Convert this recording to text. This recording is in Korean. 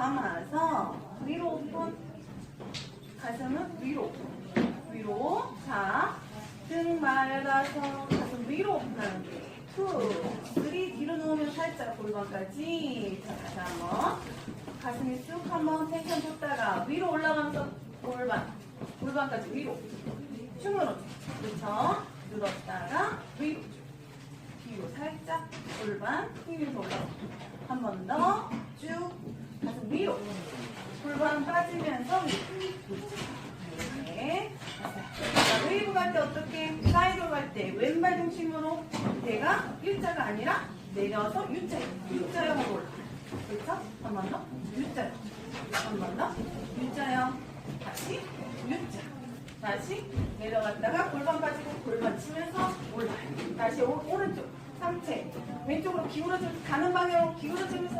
감아서 위로 오픈. 가슴은 위로. 위로. 자, 등 맑아서 가슴 위로 오픈하는 게. 투, 쓰리 뒤로 누우면 살짝 골반까지. 자, 다시 한번. 가슴이 쑥 한번 텐션 줬다가 위로 올라가면서 골반. 골반까지 위로. 춤으로. 그렇죠? 늘었다가 위로. 뒤로 살짝 골반 힘이 돌아 한번 더 위로 골반 빠지면서 이렇게 자, 웨이브 갈 때 어떻게? 사이드로 갈 때 왼발 중심으로 배가 일자가 아니라 내려서 U자 U자형으로 올라 그렇죠? 한번 더. U자형 한번 더. U자형. 다시 U자. 다시 내려갔다가 골반 빠지고 골반 치면서 올라요. 다시 오, 오른쪽 상체. 왼쪽으로 기울어져 가는 방향으로 기울어지면서